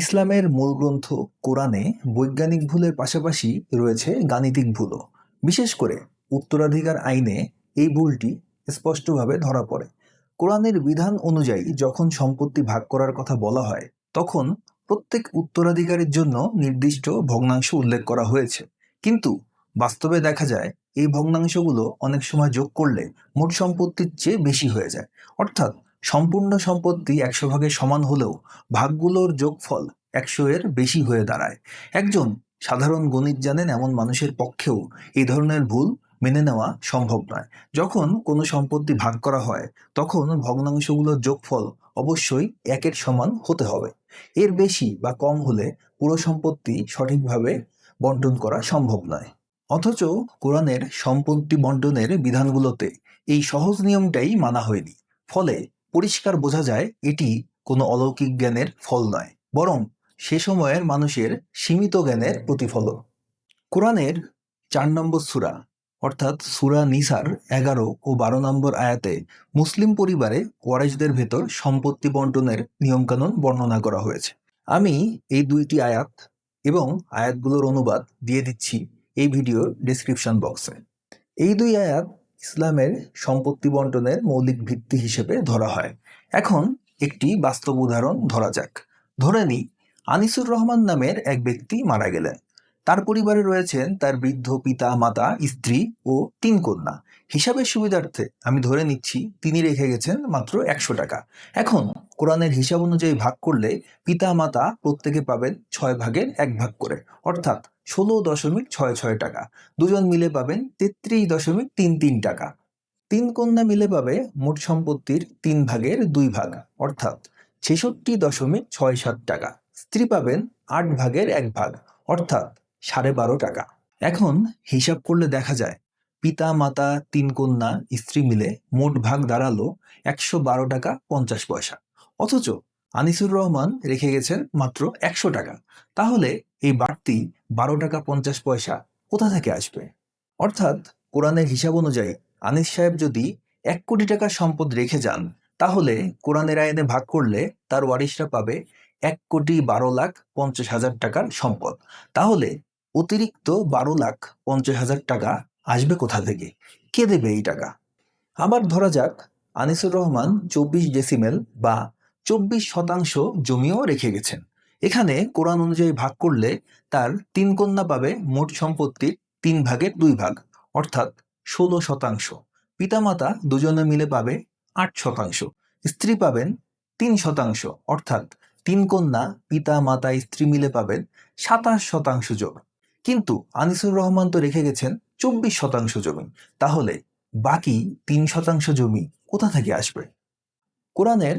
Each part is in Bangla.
ইসলামের মূল গ্রন্থ কোরআনে বৈজ্ঞানিক ভুলের পাশাপাশি রয়েছে গাণিতিক ভুলও। বিশেষ করে উত্তরাধিকার আইনে এই ভুলটি স্পষ্টভাবে ধরা পড়ে। কোরআনের বিধান অনুযায়ী যখন সম্পত্তি ভাগ করার কথা বলা হয়, তখন প্রত্যেক উত্তরাধিকারীর জন্য নির্দিষ্ট ভগ্নাংশ উল্লেখ করা হয়েছে। কিন্তু বাস্তবে দেখা যায়, এই ভগ্নাংশগুলো অনেক সময় যোগ করলে মোট সম্পত্তির চেয়ে বেশি হয়ে যায়। অর্থাৎ সম্পূর্ণ সম্পত্তি একশো ভাগের সমান হলেও ভাগগুলোর যোগফল একশো এর বেশি হয়ে দাঁড়ায়। একজন সাধারণ গণিত জানেন এমন মানুষের পক্ষেও এই ধরনের ভুল মেনে নেওয়া সম্ভব নয়। যখন কোনো সম্পত্তি ভাগ করা হয়, তখন ভগ্নাংশগুলোর যোগফল অবশ্যই একের সমান হতে হবে। এর বেশি বা কম হলে পুরো সম্পত্তি সঠিকভাবে বন্টন করা সম্ভব নয়। অথচ কোরআনের সম্পত্তি বন্টনের বিধানগুলোতে এই সহজ নিয়মটাই মানা হয়নি। ফলে পরিষ্কার বোঝা যায় এটি কোনো অলৌকিক জ্ঞানের ফল নয়, বরং সে সময়ের মানুষের সীমিত জ্ঞানের প্রতিফলন কোরআনের চার নম্বর সুরা, অর্থাৎ সুরা নিসার এগারো ও বারো নম্বর আয়াতে মুসলিম পরিবারে ওয়ারেসদের ভেতর সম্পত্তি বন্টনের নিয়মকানুন বর্ণনা করা হয়েছে। আমি এই দুইটি আয়াত এবং আয়াতগুলোর অনুবাদ দিয়ে দিচ্ছি এই ভিডিওর ডিসক্রিপশন বক্সে এই দুই আয়াত ইসলামের সম্পত্তি বন্টনের মৌলিক ভিত্তি হিসেবে ধরা হয়। এখন একটি বাস্তব উদাহরণ ধরা যাক। ধরে নিই, আনিসুর রহমান নামের এক ব্যক্তি মারা গেলেন। তার পরিবারে রয়েছেন তার বৃদ্ধ পিতা, মাতা, স্ত্রী ও তিন কন্যা। হিসাবের সুবিধার্থে আমি ধরে নিচ্ছি তিনি রেখে গেছেন মাত্র একশো টাকা। এখন কোরআনের হিসাব অনুযায়ী ভাগ করলে পিতা মাতা প্রত্যেকে পাবেন ছয় ভাগের এক ভাগ করে, অর্থাৎ ষোলো দশমিক ছয় ছয় টাকা। দুজন মিলে পাবেন তেত্রিশ দশমিক তিন তিন টাকা। তিন কন্যা মিলে পাবে মোট সম্পত্তির তিন ভাগের দুই ভাগ, অর্থাৎ ছেষট্টি দশমিক ছয় সাত টাকা। স্ত্রী পাবেন আট ভাগের এক ভাগ, অর্থাৎ সাড়ে বারো টাকা। এখন হিসাব করলে দেখা যায় পিতা মাতা তিন কন্যা, স্ত্রী মিলে মোট ভাগ দাঁড়াল একশো বারো টাকা পঞ্চাশ পয়সা। অথচ আনিসুর রহমান রেখে গেছেন মাত্র একশো টাকা। তাহলে এই বাড়তি বারো টাকা পঞ্চাশ পয়সা কোথা থেকে আসবে? অর্থাৎ কোরআনের হিসাব অনুযায়ী আনিস সাহেব যদি এক কোটি টাকার সম্পদ রেখে যান, তাহলে কোরআনের আইনে ভাগ করলে তার ওয়ারিশরা পাবে এক কোটি বারো লাখ পঞ্চাশ হাজার টাকার সম্পদ। তাহলে অতিরিক্ত বারো লাখ পঞ্চাশ হাজার টাকা আসবে কোথা থেকে? কে দেবে এই টাকা? আবার ধরা যাক, আনিসুর রহমান চব্বিশ ডেসিমেল বা চব্বিশ শতাংশ জমিও রেখে গেছেন। এখানে কোরআন অনুযায়ী ভাগ করলে তার তিন কন্যা পাবে মোট সম্পত্তির তিন ভাগের দুই ভাগ, অর্থাৎ ষোলো শতাংশ। পিতামাতা দুজনে মিলে পাবে আট শতাংশ, স্ত্রী পাবেন তিন শতাংশ, অর্থাৎ তিন কন্যা, পিতা, মাতা, স্ত্রী মিলে পাবেন সাতাশ শতাংশ জমি কিন্তু আনিসুর রহমান তো রেখে গেছেন চব্বিশ শতাংশ জমি। তাহলে বাকি তিন শতাংশ জমি কোথা থেকে আসবে? কোরআনের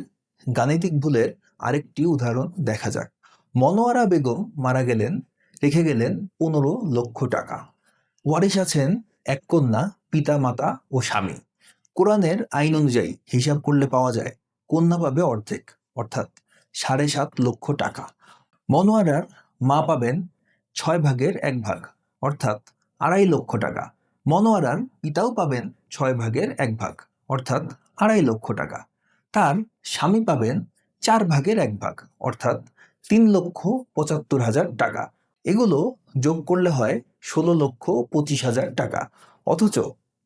গাণিতিক ভুলের আরেকটি উদাহরণ দেখা যাক। মনোয়ারা বেগম মারা গেলেন, রেখে গেলেন পনেরো লক্ষ টাকা। ওয়ারিশ আছেন এক কন্যা পিতা মাতা ও স্বামী। কোরআনের আইন অনুযায়ী হিসাব করলে পাওয়া যায় কন্যা পাবে অর্ধেক, অর্থাৎ সাড়ে সাত লক্ষ টাকা। মনোয়ারার মা পাবেন ছয় ভাগের এক ভাগ, অর্থাৎ আড়াই লক্ষ টাকা। মনোয়ারার পিতাও পাবেন ছয় ভাগের এক ভাগ, অর্থাৎ আড়াই লক্ষ টাকা। তার স্বামী পাবেন চার ভাগের এক ভাগ, অর্থাৎ তিন লক্ষ পঁচাত্তর হাজার টাকা। এগুলো যোগ করলে হয় ষোলো লক্ষ পঁচিশ হাজার টাকা। অথচ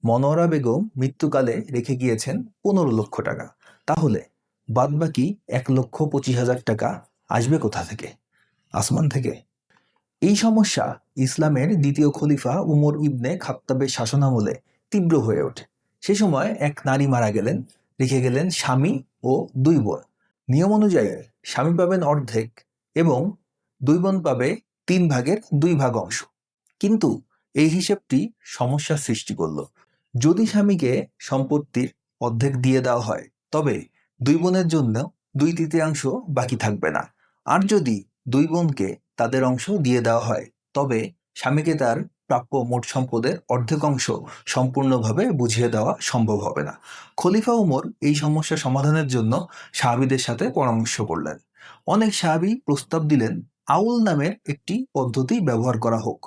মনোয়ারা বেগম মৃত্যুকালে রেখে গিয়েছেন পনেরো লক্ষ টাকা। তাহলে বাদবাকি এক লক্ষ পঁচিশ হাজার টাকা আসবে কোথা থেকে? আসমান থেকে? এই সমস্যা ইসলামের দ্বিতীয় খলিফা উমর ইবনে খাত্তাবের শাসনামলে তীব্র হয়ে ওঠে। সে সময় এক নারী মারা গেলেন, রেখে গেলেন স্বামী ও দুই বোন। নিয়ম অনুযায়ী স্বামী পাবেন অর্ধেক এবং দুই বোন পাবে তিন ভাগের দুই ভাগ অংশ। কিন্তু এই হিসেবটি সমস্যার সৃষ্টি করল। যদি স্বামীকে সম্পত্তির অর্ধেক দিয়ে দেওয়া হয়, তবে দুই বোনের জন্য দুই তৃতীয়াংশ বাকি থাকবে না। আর যদি দুই বোনকে তাদের অংশ দিয়ে দেওয়া হয়। তবে স্বামীকে তার প্রাপ্য মোট সম্পদের অর্ধেক অংশ সম্পূর্ণভাবে বুঝিয়ে দেওয়া সম্ভব হবে না। খলিফা উমর এই সমস্যা সমাধানের জন্য সাহাবিদের সাথে পরামর্শ করলেন। অনেক সাহাবি প্রস্তাব দিলেন, আউল নামের একটি পদ্ধতি ব্যবহার করা হোক।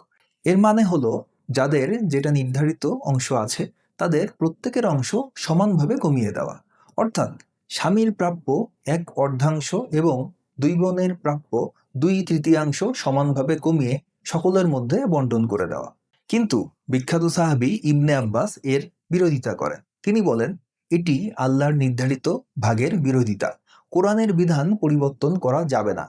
এর মানে হলো, যাদের যেটা নির্ধারিত অংশ আছে, তাদের প্রত্যেকের অংশ সমানভাবে কমিয়ে দেওয়া। অর্থাৎ স্বামীর প্রাপ্য এক অর্ধাংশ এবং দুই বোনের প্রাপ্য দুই তৃতীয়াংশ সমানভাবে কমিয়ে সকলের মধ্যে বন্টন করে দেওয়া। কিন্তু বিখ্যাত সাহাবি ইবনে আব্বাস এর বিরোধিতা করেন। তিনি বলেন, এটি আল্লাহর নির্ধারিত ভাগের বিরোধিতা। কোরআনের বিধান পরিবর্তন করা যাবে না।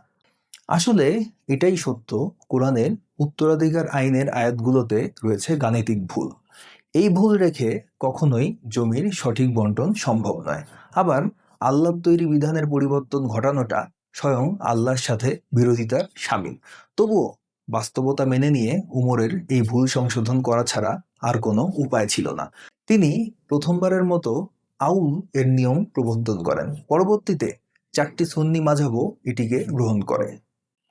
আসলে এটাই সত্য। কোরআনের উত্তরাধিকার আইনের আয়াতগুলোতে রয়েছে গাণিতিক ভুল। এই ভুল রেখে কখনোই জমির সঠিক বন্টন সম্ভব নয়। আবার আল্লাহ তৈরি বিধানের পরিবর্তন ঘটানোটা স্বয়ং আল্লাহর সাথে বিরোধিতার সামিল। তবুও বাস্তবতা মেনে নিয়ে উমরের এই ভুল সংশোধন করা ছাড়া আর কোনো উপায় ছিল না। তিনি প্রথমবারের মতো আউল এর নিয়ম প্রবর্তন করেন। পরবর্তীতে চারটি সুন্নি মাঝাবও এটিকে গ্রহণ করে।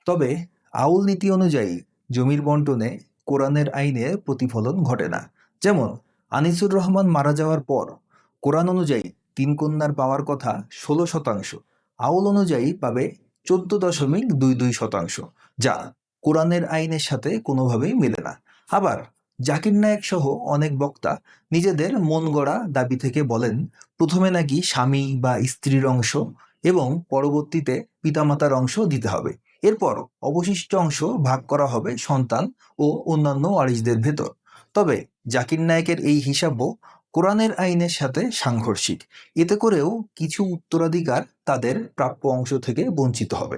তবে আউল নীতি অনুযায়ী জমির বন্টনে কোরআনের আইনে প্রতিফলন ঘটে না। যেমন, আনিসুর রহমান মারা যাওয়ার পর কোরআন অনুযায়ী তিন কন্যার পাওয়ার কথা ষোলো শতাংশ আউল অনুযায়ী পাবে চোদ্দ দশমিক দুই দুই শতাংশ, যা কোরআনের আইনের সাথে কোনোভাবেই মেলে না। আবার জাকির নায়েক সহ অনেক বক্তা নিজেদের মন গড়া দাবি থেকে বলেন, প্রথমে নাকি স্বামী বা স্ত্রীর অংশ এবং পরবর্তীতে পিতামাতার অংশ দিতে হবে। এরপর অবশিষ্ট অংশ ভাগ করা হবে সন্তান ও অন্যান্য ওয়ারিসদের ভেতর। তবে জাকির নায়েকের এই হিসাবও কোরআনের আইনের সাথে সাংঘর্ষিক। এতে করেও কিছু উত্তরাধিকার তাদের প্রাপ্য অংশ থেকে বঞ্চিত হবে।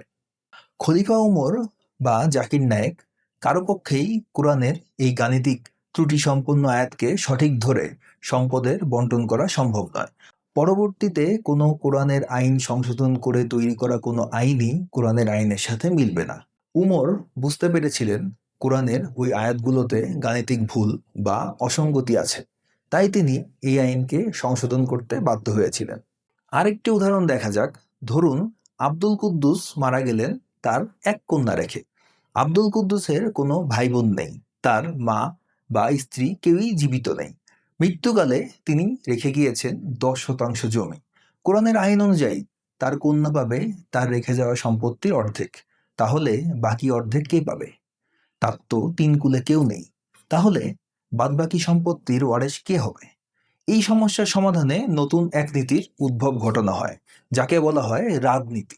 খলিফা উমর বা জাকির নায়েক কারও পক্ষেই কোরআনের এই গাণিতিক ত্রুটি সম্পন্ন আয়াতকে সঠিক ধরে সম্পদের বন্টন করা সম্ভব নয়। পরবর্তীতে কোনো কোরআনের আইন সংশোধন করে তৈরি করা কোনো আইনই কোরআনের আইনের সাথে মিলবে না। উমর বুঝতে পেরেছিলেন কোরআনের ওই আয়াতগুলোতে গাণিতিক ভুল বা অসঙ্গতি আছে। তাই তিনি এই আইনকে সংশোধন করতে বাধ্য হয়েছিলেন। আরেকটি উদাহরণ দেখা যাক। ধরুন, আব্দুল কুদ্দুস মারা গেলেন তার এক কন্যা রেখে। আব্দুল কুদ্দুসের কোনো ভাই বোন নেই। তার মা বা স্ত্রী কেউই জীবিত নেই। মৃত্যুকালে তিনি রেখে গিয়েছেন দশ শতাংশ জমি। কোরআনের আইন অনুযায়ী, তার কন্যা পাবে তার রেখে যাওয়া সম্পত্তির অর্ধেক। তাহলে বাকি অর্ধেক কে পাবে? তার তো তিন কুলে কেউ নেই। তাহলে বাদবাকি সম্পত্তির ওয়ারেস কে হবে? এই সমস্যার সমাধানে নতুন এক নীতির উদ্ভব ঘটনা হয়, যাকে বলা হয় রাজনীতি।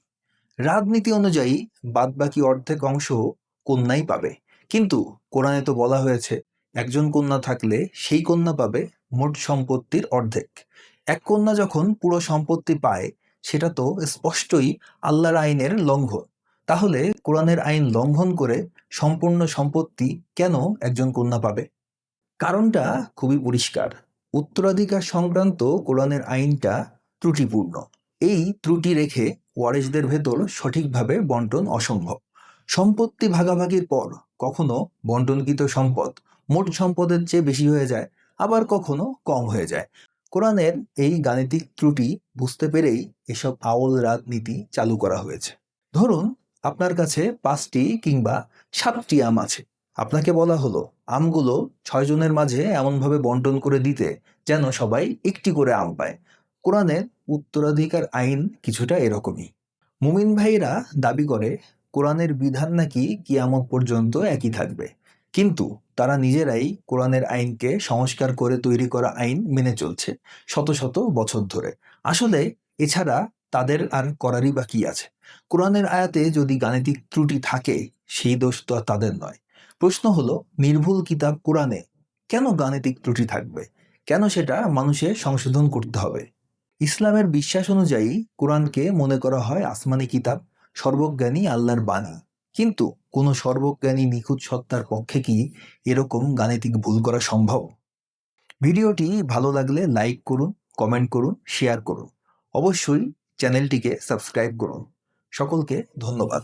রাজনীতি অনুযায়ী বাদবাকি অর্ধেক অংশ কন্যাই পাবে। কিন্তু কোরআনে তো বলা হয়েছে, একজন কন্যা থাকলে সেই কন্যা পাবে মোট সম্পত্তির অর্ধেক। এক কন্যা যখন পুরো সম্পত্তি পায়, সেটা তো স্পষ্টই আল্লাহর আইনের লঙ্ঘন। তাহলে কোরআনের আইন লঙ্ঘন করে সম্পূর্ণ সম্পত্তি কেন একজন কন্যা পাবে? কারণটা খুবই পরিষ্কার। উত্তরাধিকার সংক্রান্ত কোরআনের আইনটা ত্রুটিপূর্ণ। এই ত্রুটি রেখে ওয়ারিসদের ভেতর সঠিকভাবে বন্টন অসম্ভব। সম্পত্তি ভাগাভাগির পর কখনো বন্টনকৃত সম্পদ মোট সম্পদের চেয়ে বেশি হয়ে যায়, আবার কখনো কম হয়ে যায়। কোরআনের এই গাণিতিক ত্রুটি বুঝতে পেরেই এসব আওল রাজনীতি চালু করা হয়েছে। ধরুন, আপনার কাছে পাঁচটি কিংবা সাতটি আম আছে। আপনাকে বলা হলো, আমগুলো ছয়জনের মাঝে এমনভাবে বন্টন করে দিতে যেন সবাই একটি করে আম পায়। কোরআনের উত্তরাধিকার আইন কিছুটা এরকমই। মুমিন ভাইরা দাবি করে, কোরআনের বিধান নাকি কিয়ামত পর্যন্ত একই থাকবে। কিন্তু তারা নিজেরাই কোরআনের আইনকে সংস্কার করে তৈরি করা আইন মেনে চলছে শত শত বছর ধরে। আসলে এছাড়া তাদের আর করারই বা কি আছে। কোরআনের আয়াতে যদি গাণিতিক ত্রুটি থাকে, সেই দোষ তো আর তাদের নয়। প্রশ্ন হলো, নির্ভুল কিতাব কোরআনে কেন গাণিতিক ত্রুটি থাকবে? কেন সেটা মানুষের সংশোধন করতে হবে? ইসলামের বিশ্বাস অনুযায়ী কোরআনকে মনে করা হয় আসমানি কিতাব, সর্বজ্ঞানী আল্লাহর বাণী। কিন্তু কোনো সর্বজ্ঞানী নিখুঁত সত্তার পক্ষে কি এরকম গাণিতিক ভুল করা সম্ভব? ভিডিওটি ভালো লাগলে লাইক করুন, কমেন্ট করুন, শেয়ার করুন। অবশ্যই চ্যানেলটিকে সাবস্ক্রাইব করুন। সকলকে ধন্যবাদ।